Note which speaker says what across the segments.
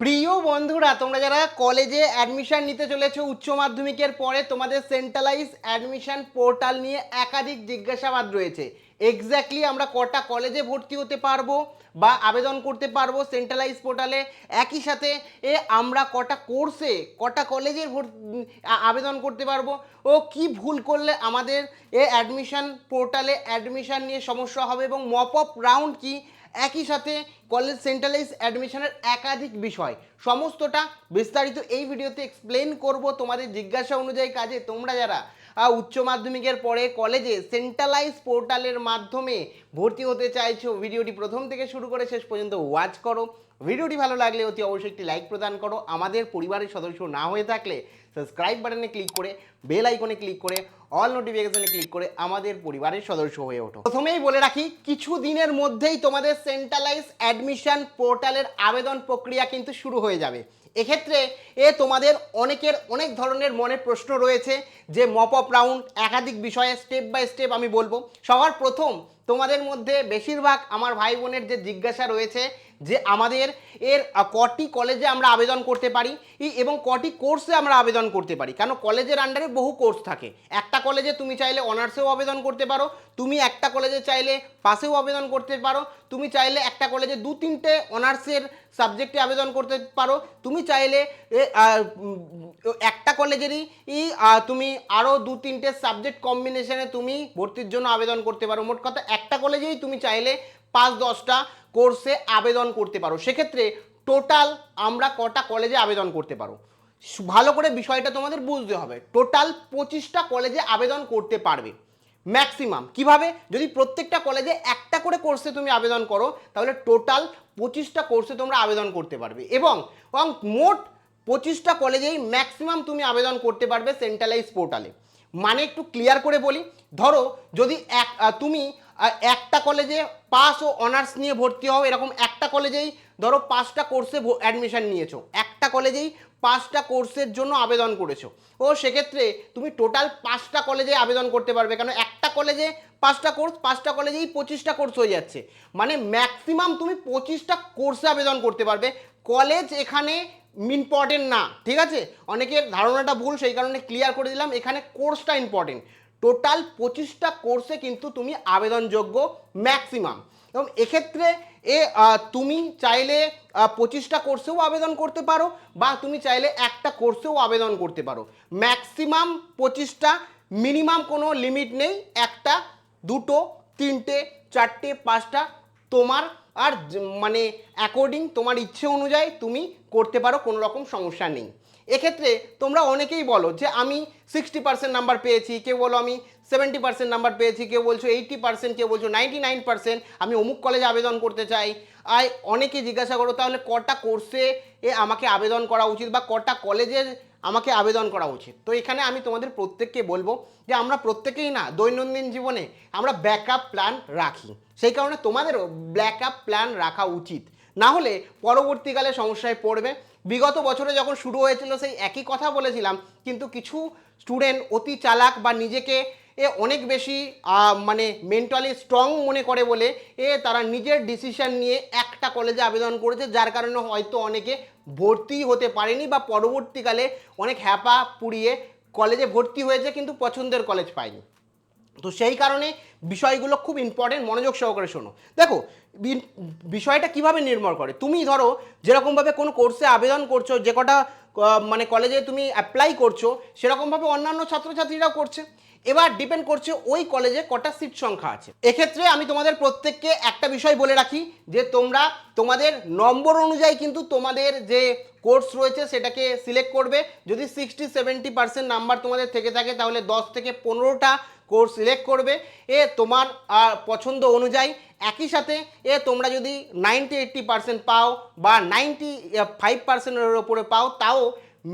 Speaker 1: প্রিয় বন্ধুরা, তোমরা যারা কলেজে অ্যাডমিশান নিতে চলেছো উচ্চ মাধ্যমিকের পরে, তোমাদের সেন্ট্রালাইজ অ্যাডমিশন পোর্টাল নিয়ে একাধিক জিজ্ঞাসাবাদ রয়েছে। এক্স্যাক্টলি আমরা কটা কলেজে ভর্তি হতে পারব বা আবেদন করতে পারব সেন্ট্রালাইজ পোর্টালে একই সাথে এ আমরা কটা কোর্সে কটা কলেজে আবেদন করতে পারব। ও কি ভুল করলে আমাদের এ অ্যাডমিশন পোর্টালে অ্যাডমিশান নিয়ে সমস্যা হবে এবং মপ আপ রাউন্ড কি একই সাথে কলেজ সেন্ট্রালাইজ অ্যাডমিশনের একাধিক বিষয়। সমস্তটা বিস্তারিত এই ভিডিওতে এক্সপ্লেন করব তোমাদের জিজ্ঞাসা অনুযায়ী কাজে। তোমরা যারা উচ্চ মাধ্যমিকের পরে কলেজে সেন্ট্রালাইজ পোর্টালের মাধ্যমে ভর্তি হতে চাইছো, ভিডিওটি প্রথম থেকে শুরু করে শেষ পর্যন্ত ওয়াচ করো। ভিডিওটি ভালো লাগলে অতি অবশ্যই একটি লাইক প্রদান করো। আমাদের পরিবারের সদস্য না হয়ে থাকলে সাবস্ক্রাইব বাটনে ক্লিক করে, বেল আইকনে ক্লিক করে, অল নোটিফিকেশনে ক্লিক করে আমাদের পরিবারের সদস্য হয়ে ওঠো। প্রথমেই বলে রাখি, কিছু দিনের মধ্যেই তোমাদের সেন্ট্রালাইজ অ্যাডমিশন পোর্টালের আবেদন প্রক্রিয়া কিন্তু শুরু হয়ে যাবে। এক্ষেত্রে এ তোমাদের অনেকের অনেক ধরনের মনে প্রশ্ন রয়েছে যে মপ আপ রাউন্ড একাধিক বিষয়ে স্টেপ বাই স্টেপ আমি বলব। সবার প্রথম তোমাদের মধ্যে বেশিরভাগ আমার ভাই বোনের যে জিজ্ঞাসা রয়েছে যে আমাদের এর কটি কলেজে আমরা আবেদন করতে পারি এবং কটি কোর্সে আমরা আবেদন করতে পারি। কারণ কলেজের আন্ডারে বহু কোর্স থাকে। একটা কলেজে তুমি চাইলে অনার্সেও আবেদন করতে পারো, তুমি একটা কলেজে চাইলে পাশেও আবেদন করতে পারো, তুমি চাইলে একটা কলেজে দু তিনটে অনার্সের সাবজেক্টে আবেদন করতে পারো, তুমি চাইলে একটা কলেজেরই তুমি আরও দু তিনটে সাবজেক্ট কম্বিনেশনে তুমি ভর্তির জন্য আবেদন করতে পারো। মোট কথা একটা কলেজেই তুমি চাইলে পাঁচ দশটা কোর্সে আবেদন করতে পারো। সেক্ষেত্রে টোটাল আমরা কটা কলেজে আবেদন করতে পারো। ভালো করে বিষয়টা তোমাদের বুঝতে হবে। টোটাল পঁচিশটা কলেজে আবেদন করতে পারবে। ম্যাক্সিমাম। কীভাবে? যদি প্রত্যেকটা কলেজে একটা করে কোর্সে তুমি আবেদন করো, তাহলে টোটাল পঁচিশটা কোর্সে তোমরা আবেদন করতে পারবে। এবং মোট পঁচিশটা কলেজেই ম্যাক্সিমাম তুমি আবেদন করতে পারবে সেন্ট্রালাইজ পোর্টালে। মানে একটু ক্লিয়ার করে বলি। ধরো, যদি এক তুমি একটা কলেজে পাস ও অনার্স নিয়ে ভর্তি হও, এরকম একটা কলেজেই ধরো পাঁচটা কোর্সে অ্যাডমিশন নিয়েছো। একটা কলেজেই পাঁচটা কোর্সের জন্য আবেদন করেছ। ও সেক্ষেত্রে তুমি টোটাল পাঁচটা কলেজে আবেদন করতে পারবে, কেন একটা কলেজে পাঁচটা কোর্স পাঁচটা কলেজেই পঁচিশটা কোর্স হয়ে যাচ্ছে। মানে ম্যাক্সিমাম তুমি পঁচিশটা কোর্সে আবেদন করতে পারবে। কলেজ এখানে ইম্পর্টেন্ট না, ঠিক আছে? অনেকের ধারণাটা ভুল, সেই কারণে ক্লিয়ার করে দিলাম, এখানে কোর্সটা ইম্পর্টেন্ট টোটাল পঁচিশটা কোর্সে কিন্তু তুমি আবেদনযোগ্য ম্যাক্সিমাম এবং এক্ষেত্রে এ তুমি চাইলে পঁচিশটা কোর্সেও আবেদন করতে পারো বা তুমি চাইলে একটা কোর্সেও আবেদন করতে পারো। ম্যাক্সিমাম পঁচিশটা মিনিমাম কোনো লিমিট নেই। একটা, দুটো, তিনটে, চারটে, পাঁচটা তোমার আর মানে অ্যাকর্ডিং তোমার ইচ্ছে অনুযায়ী তুমি করতে পারো, কোনো রকম সমস্যা নেই। এক্ষেত্রে তোমরা অনেকেই বলো যে আমি সিক্সটি পার্সেন্ট নাম্বার পেয়েছি, কেউ বলো আমি সেভেন্টি পার্সেন্ট নাম্বার পেয়েছি, কেউ বলছো এইটি পার্সেন্ট কেউ বলছো নাইনটি নাইন পার্সেন্ট আমি অমুক কলেজে আবেদন করতে চাই। আর অনেকে জিজ্ঞাসা করো, তাহলে কটা কোর্সে এ আমাকে আবেদন করা উচিত বা কটা কলেজের আমাকে আবেদন করা উচিত? তো এখানে আমি তোমাদের প্রত্যেককে বলব যে আমরা প্রত্যেকেই না দৈনন্দিন জীবনে আমরা ব্যাকআপ প্ল্যান রাখি। সেই কারণে তোমাদেরও ব্যাকআপ প্ল্যান রাখা উচিত। না হলে পরবর্তীকালে সমস্যায় পড়বে। বিগত বছরে যখন শুরু হয়েছিল সেই একই কথা বলেছিলাম, কিন্তু কিছু স্টুডেন্ট অতি চালাক বা নিজেকে এ অনেক বেশি মানে মেন্টালি স্ট্রং মনে করে বলে, এ তারা নিজের ডিসিশন নিয়ে একটা কলেজে আবেদন করেছে, যার কারণে হয়তো অনেকে ভর্তি হতে পারেনি বা পরবর্তীকালে অনেক হ্যাপা পুড়িয়ে কলেজে ভর্তি হয়েছে, কিন্তু পছন্দের কলেজ পায়নি। তো সেই কারণে বিষয়গুলো খুব ইম্পর্টেন্ট মনোযোগ সহকারে শোনো। দেখো বিষয়টা কীভাবে নির্ভর করে? তুমি ধরো, যেরকমভাবে কোনো কোর্সে আবেদন করছ, যে কটা মানে কলেজে তুমি অ্যাপ্লাই করছ, সেরকমভাবে অন্যান্য ছাত্রছাত্রীরাও করছে। এবার ডিপেন্ড করছে ওই কলেজে কটা সিট সংখ্যা আছে। এক্ষেত্রে আমি তোমাদের প্রত্যেককে একটা বিষয় বলে রাখি, যে তোমরা তোমাদের নম্বর অনুযায়ী কিন্তু তোমাদের যে কোর্স রয়েছে সেটাকে সিলেক্ট করবে। যদি সিক্সটি সেভেন্টি পার্সেন্ট নাম্বার তোমাদের থেকে থাকে, তাহলে দশ থেকে পনেরোটা কোর্স সিলেক্ট করবে, এ তোমার পছন্দ অনুযায়ী একই সাথে, এ তোমরা যদি নাইনটি এইট্টি পার্সেন্ট পাও বা নাইনটি ফাইভ পার্সেন্টের ওপরে পাও, তাও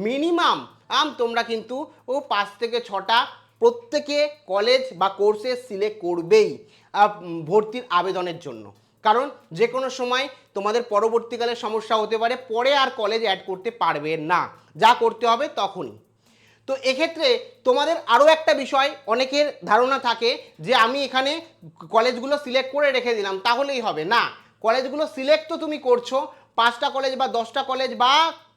Speaker 1: মিনিমাম আম, তোমরা কিন্তু ও পাঁচ থেকে ছটা প্রত্যেকে কলেজ বা কোর্সে সিলেক্ট করবেই ভর্তির আবেদনের জন্য। কারণ যে কোনো সময় তোমাদের পরবর্তীকালে সমস্যা হতে পারে, পরে আর কলেজ অ্যাড করতে পারবে না। যা করতে হবে তখনই। তো এক্ষেত্রে তোমাদের আরও একটা বিষয়, অনেকের ধারণা থাকে যে আমি এখানে কলেজগুলো সিলেক্ট করে রেখে দিলাম, তাহলেই হবে। না, কলেজগুলো সিলেক্ট তো তুমি করছ, পাঁচটা কলেজ বা দশটা কলেজ বা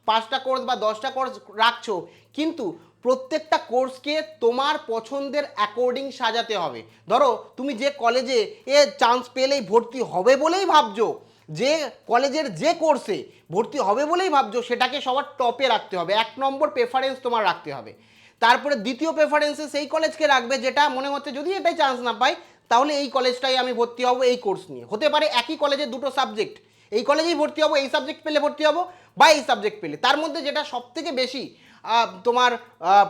Speaker 1: পাঁচটা কোর্স বা দশটা কোর্স রাখছো, কিন্তু প্রত্যেকটা কোর্সকে তোমার পছন্দের অ্যাকর্ডিং সাজাতে হবে। ধরো, তুমি যে কলেজে এ চান্স পেলেই ভর্তি হবে বলেই ভাবছ যে কলেজের যে কোর্সে ভর্তি হবে বলেই ভাবছ, সেটাকে সবার টপে রাখতে হবে। এক নম্বর প্রেফারেন্স তোমার রাখতে হবে। তারপরে দ্বিতীয় প্রেফারেন্সে সেই কলেজকে রাখবে যেটা মনে হচ্ছে যদি এটাই চান্স না পাই, তাহলে এই কলেজটাই আমি ভর্তি হব এই কোর্স নিয়ে। হতে পারে একই কলেজে দুটো সাবজেক্ট এই কলেজেই ভর্তি হব, এই সাবজেক্ট পেলে ভর্তি হব বা এই সাবজেক্ট পেলে। তার মধ্যে যেটা সব থেকে বেশি তোমার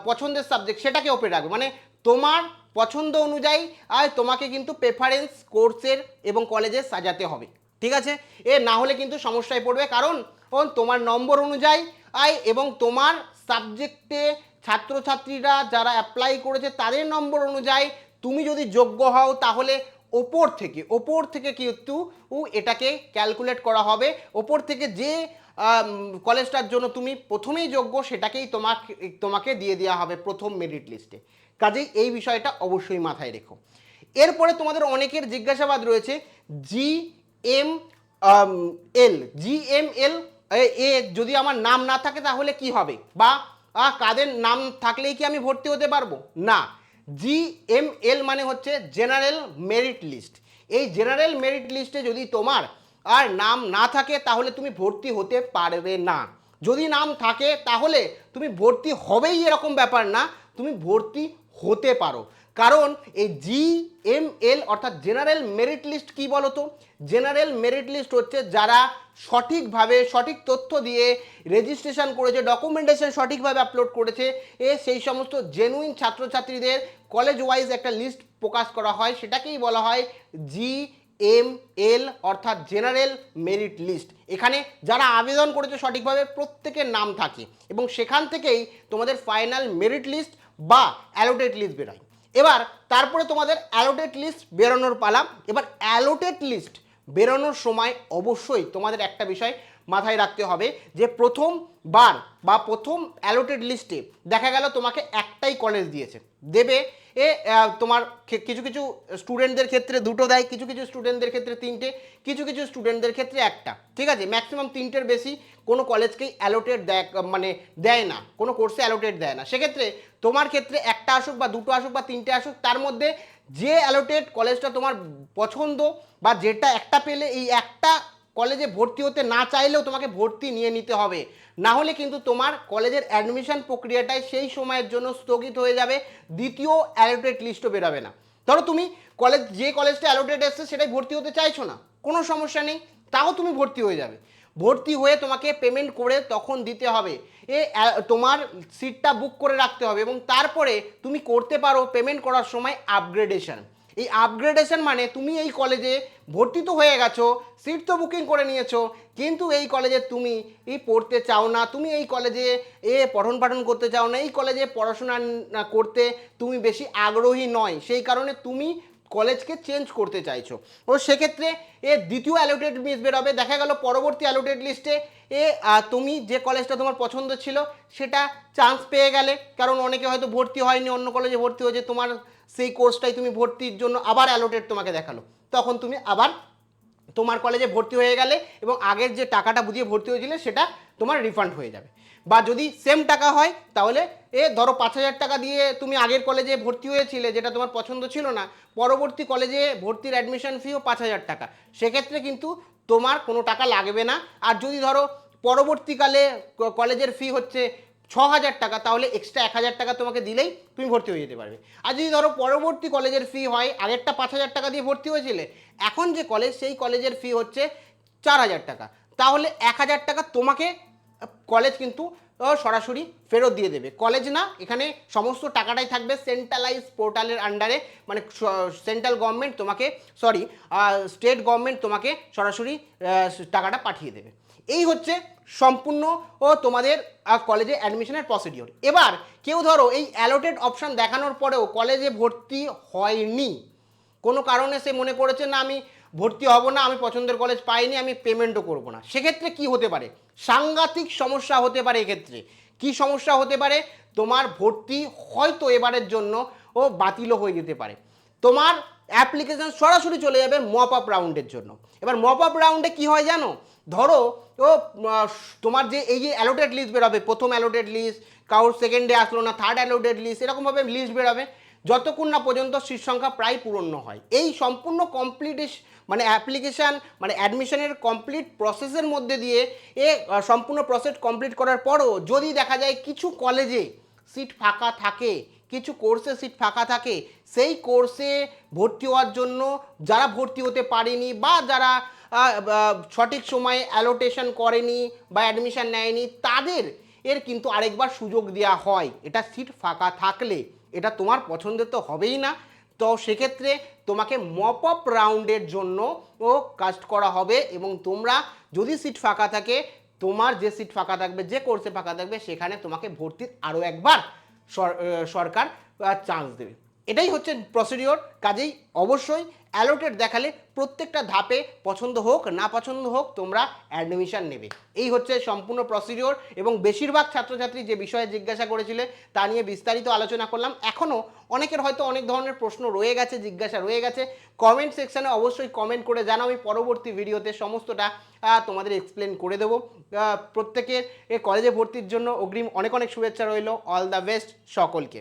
Speaker 1: পছন্দের সাবজেক্ট সেটাকে ওপরে রাখবে। মানে তোমার পছন্দ অনুযায়ী আর তোমাকে কিন্তু প্রেফারেন্স কোর্সের এবং কলেজের সাজাতে হবে। ঠিক আছে? এ না হলে কিন্তু সমস্যায় পড়বে। কারণ তোমার নম্বর অনুযায়ী আয় এবং তোমার সাবজেক্টে ছাত্রছাত্রীরা যারা অ্যাপ্লাই করেছে তাদের নম্বর অনুযায়ী তুমি যদি যোগ্য হও তাহলে ওপর থেকে ওপর থেকে কিন্তু এটাকে ক্যালকুলেট করা হবে। ওপর থেকে যে কলেজটার জন্য তুমি প্রথমেই যোগ্য সেটাকেই তোমাকে তোমাকে দিয়ে দেওয়া হবে প্রথম মেরিট লিস্টে কাজেই এই বিষয়টা অবশ্যই মাথায় রেখো। এরপরে তোমাদের অনেকের জিজ্ঞাসাবাদ রয়েছে, G M L G M L এ যদি আমার নাম না থাকে তাহলে কি হবে? বা কাদের নাম থাকলেই কি আমি ভর্তি হতে পারব? না। জি এম এল মানে হচ্ছে জেনারেল মেরিট লিস্ট এই জেনারেল মেরিট লিস্টে যদি তোমার আর নাম না থাকে তাহলে তুমি ভর্তি হতে পারবে না। যদি নাম থাকে তাহলে তুমি ভর্তি হবেই এরকম ব্যাপার না, তুমি ভর্তি হতে পারো। কারণ এই জি এম এল অর্থাৎ জেনারেল মেরিট লিস্ট কি বলতো? জেনারেল মেরিট লিস্ট হচ্ছে যারা সঠিকভাবে সঠিক তথ্য দিয়ে রেজিস্ট্রেশন করেছে ডকুমেন্টেশন সঠিকভাবে আপলোড করেছে, এ সেই সমস্ত জেনুইন ছাত্রছাত্রীদের কলেজ ওয়াইজ একটা লিস্ট প্রকাশ করা হয়। সেটাকেই বলা হয় জি এম এল অর্থাৎ জেনারেল মেরিট লিস্ট এখানে যারা আবেদন করেছে সঠিকভাবে প্রত্যেকের নাম থাকে এবং সেখান থেকেই তোমাদের ফাইনাল মেরিট লিস্ট বা অ্যালোটেড লিস্ট বেরোয়। এবার তারপরে তোমাদের অ্যালোটেড লিস্ট বেরোনোর পালা। এবার অ্যালোটেড লিস্ট বেরোনোর সময় অবশ্যই তোমাদের একটা বিষয় মাথায় রাখতে হবে যে প্রথমবার বা প্রথম অ্যালোটেড লিস্টে দেখা গেল তোমাকে একটাই কলেজ দিয়েছে। দেবে এ তোমার কিছু কিছু স্টুডেন্টদের ক্ষেত্রে দুটো দেয়, কিছু কিছু স্টুডেন্টদের ক্ষেত্রে তিনটে, কিছু কিছু স্টুডেন্টদের ক্ষেত্রে একটা। ঠিক আছে? ম্যাক্সিমাম তিনটের বেশি কোনো কলেজকেই অ্যালোটেড দেয় মানে দেয় না, কোনো কোর্সে অ্যালোটেড দেয় না। সেক্ষেত্রে তোমার ক্ষেত্রে একটা আসুক বা দুটো আসুক বা তিনটে আসুক, তার মধ্যে যে অ্যালোটেড কলেজটা তোমার পছন্দ বা যেটা একটা পেলে, এই একটা কলেজে ভর্তি হতে না চাইলেও তোমাকে ভর্তি নিয়ে নিতে হবে। না হলে কিন্তু তোমার কলেজের অ্যাডমিশন প্রক্রিয়াটাই সেই সময়ের জন্য স্থগিত হয়ে যাবে, দ্বিতীয় অ্যালোটেড লিস্টও বেরোবে না। ধরো তুমি কলেজ, যে কলেজটা অ্যালোটেড এসছে সেটাই ভর্তি হতে চাইছো না, কোনো সমস্যা নেই, তাও তুমি ভর্তি হয়ে যাবে। ভর্তি হয়ে তোমাকে পেমেন্ট করে তখন দিতে হবে। এ তোমার সিটটা বুক করে রাখতে হবে এবং তারপরে তুমি করতে পারো পেমেন্ট করার সময় আপগ্রেডেশন এই আপগ্রেডেশন মানে তুমি এই কলেজে ভর্তি তো হয়ে গেছো সিট তো বুকিং করে নিয়েছো, কিন্তু এই কলেজে তুমি এই পড়তে চাও না, তুমি এই কলেজে এ পঠন পাঠন করতে চাও না, এই কলেজে পড়াশোনা করতে তুমি বেশি আগ্রহী নয়, সেই কারণে তুমি কলেজকে চেঞ্জ করতে চাইছো। ও সেক্ষেত্রে এ দ্বিতীয় অ্যালোটেড লিস্ট বেরোবে, দেখা গেল পরবর্তী অ্যালোটেড লিস্টে এ তুমি যে কলেজটা তোমার পছন্দ ছিল, সেটা চান্স পেয়ে গেলে, কারণ অনেকে হয়তো ভর্তি হয়নি, অন্য কলেজে ভর্তি হয়েছে, তোমার সেই কোর্সটাই তুমি ভর্তির জন্য আবার অ্যালোটেড তোমাকে দেখাল। তখন তুমি আবার তোমার কলেজে ভর্তি হয়ে গেলে এবং আগের যে টাকাটা বুঝিয়ে ভর্তি হয়েছিলে, সেটা তোমার রিফান্ড হয়ে যাবে। বা যদি সেম টাকা হয়, তাহলে এ ধরো পাঁচ হাজার টাকা দিয়ে তুমি আগের কলেজে ভর্তি হয়েছিলে, যেটা তোমার পছন্দ ছিল না, পরবর্তী কলেজে ভর্তির অ্যাডমিশন ফিও পাঁচ হাজার টাকা। সেক্ষেত্রে কিন্তু তোমার কোনো টাকা লাগবে না। আর যদি ধরো পরবর্তীকালে কলেজের ফি হচ্ছে ছ হাজার টাকা, তাহলে এক্সট্রা এক হাজার টাকা তোমাকে দিলেই তুমি ভর্তি হয়ে যেতে পারবে। আর যদি ধরো পরবর্তী কলেজের ফি হয়, আগেরটা পাঁচ হাজার টাকা দিয়ে ভর্তি হয়েছিলে, এখন যে কলেজ সেই কলেজের ফি হচ্ছে চার হাজার টাকা। তাহলে এক হাজার টাকা তোমাকে কলেজ কিন্তু সরাসরি ফেরত দিয়ে দেবে। কলেজ না, এখানে সমস্ত টাকাটাই থাকবে সেন্ট্রালাইজ পোর্টালের আন্ডারে মানে সেন্ট্রাল গভর্নমেন্ট তোমাকে সরি স্টেট গভর্নমেন্ট তোমাকে সরাসরি টাকাটা পাঠিয়ে দেবে। এই হচ্ছে সম্পূর্ণ, ও, তোমাদের কলেজে অ্যাডমিশনের প্রসিডিওর এবার কেউ ধরো এই অ্যালোটেড অপশান দেখানোর পরেও কলেজে ভর্তি হয়নি। কোনো কারণে সে মনে করেছে, না, আমি ভর্তি হব না, আমি পছন্দের কলেজ পাইনি, আমি পেমেন্টও করব না। সেক্ষেত্রে কি হতে পারে? সাংঘাতিক সমস্যা হতে পারে এক্ষেত্রে। কি সমস্যা হতে পারে? তোমার ভর্তি হয়তো এবারের জন্য ও বাতিলও হয়ে যেতে পারে। তোমার অ্যাপ্লিকেশন সরাসরি চলে যাবে মপ আপ রাউন্ডের জন্য। এবার মপ আপ রাউন্ডে কি হয় জানো? ধরো, ও তোমার যে এই যে অ্যালোটেড লিস্ট বেরোবে, প্রথম অ্যালোটেড লিস্ট কারোর সেকেন্ডে আসলো না থার্ড অ্যালোটেড লিস্ট এরকমভাবে লিস্ট বেরোবে। যতক্ষণ না পর্যন্ত সিট সংখ্যা প্রায় পূরণ হয়। এই সম্পূর্ণ কমপ্লিট মানে অ্যাপ্লিকেশান মানে অ্যাডমিশনের কমপ্লিট প্রসেসের মধ্যে দিয়ে এ সম্পূর্ণ প্রসেস কমপ্লিট করার পরও যদি দেখা যায় কিছু কলেজে সিট ফাঁকা থাকে, কিছু কোর্সে সিট ফাঁকা থাকে, সেই কোর্সে ভর্তি হওয়ার জন্য যারা ভর্তি হতে পারেনি বা যারা সঠিক সময়ে অ্যালোটেশন করেনি বা অ্যাডমিশান নেয়নি, তাদের এর কিন্তু আরেকবার সুযোগ দেওয়া হয়। এটা সিট ফাঁকা থাকলে, এটা তোমার পছন্দের তো হবেই না। তো সেক্ষেত্রে তোমাকে মপ আপ রাউন্ডের জন্য ও কাস্ট করা হবে এবং তোমরা যদি সিট ফাঁকা থাকে, তোমার যে সিট ফাঁকা থাকবে, যে কোর্সে ফাঁকা থাকবে, সেখানে তোমাকে ভর্তির আরও একবার সরকার চান্স দেবে। এটাই হচ্ছে প্রসিডিওর কাজেই অবশ্যই অ্যালোটেড দেখালে প্রত্যেকটা ধাপে পছন্দ হোক, না পছন্দ হোক, তোমরা অ্যাডমিশন নেবে। এই হচ্ছে সম্পূর্ণ প্রসিডিওর এবং বেশিরভাগ ছাত্রছাত্রী যে বিষয়ে জিজ্ঞাসা করেছিলে, তা নিয়ে বিস্তারিত আলোচনা করলাম। এখনও অনেকের হয়তো অনেক ধরনের প্রশ্ন রয়ে গেছে, জিজ্ঞাসা রয়ে গেছে। কমেন্ট সেকশানে অবশ্যই কমেন্ট করে জানাও। আমি পরবর্তী ভিডিওতে সমস্তটা তোমাদের এক্সপ্লেন করে দেবো। প্রত্যেকের কলেজে ভর্তির জন্য অগ্রিম অনেক অনেক শুভেচ্ছা রইল। অল দ্য বেস্ট সকলকে।